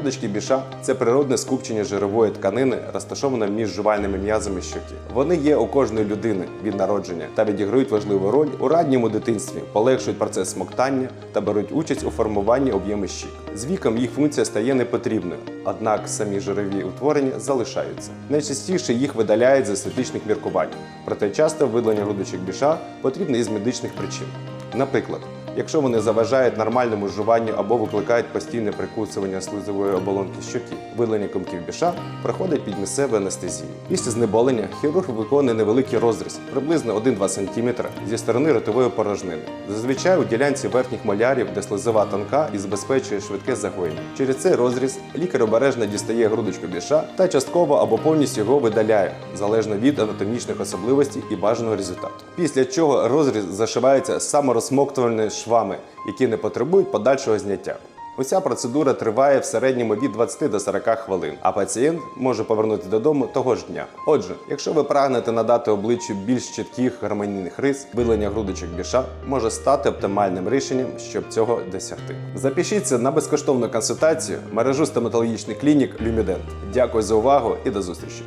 Грудочки біша це природне скупчення жирової тканини, розташоване між жувальними м'язами щоки. Вони є у кожної людини від народження та відіграють важливу роль у ранньому дитинстві, полегшують процес смоктання та беруть участь у формуванні об'єму щік. З віком їх функція стає непотрібною, однак самі жирові утворення залишаються. Найчастіше їх видаляють з естетичних міркувань, проте часто видалення грудочок біша потрібне із медичних причин. Наприклад, якщо вони заважають нормальному жуванню або викликають постійне прикусування слизової оболонки щоки, видалення комків біша проходить під місцевою анестезією. Після знеболення хірург виконує невеликий розріз, приблизно 1-2 см зі сторони ротової порожнини. Зазвичай у ділянці верхніх молярів, де слизова тонка і забезпечує швидке загоєння. Через цей розріз лікар обережно дістає грудочку біша та частково або повністю його видаляє, залежно від анатомічних особливостей і бажаного результату. Після чого розріз зашивається саморозсмоктувальними швами, які не потребують подальшого зняття. Уся процедура триває в середньому від 20 до 40 хвилин, а пацієнт може повернути додому того ж дня. Отже, якщо ви прагнете надати обличчю більш чітких гармонійних рис, видалення грудочок біша може стати оптимальним рішенням, щоб цього досягти. Запишіться на безкоштовну консультацію мережу стоматологічних клінік Люмідент. Дякую за увагу і до зустрічі!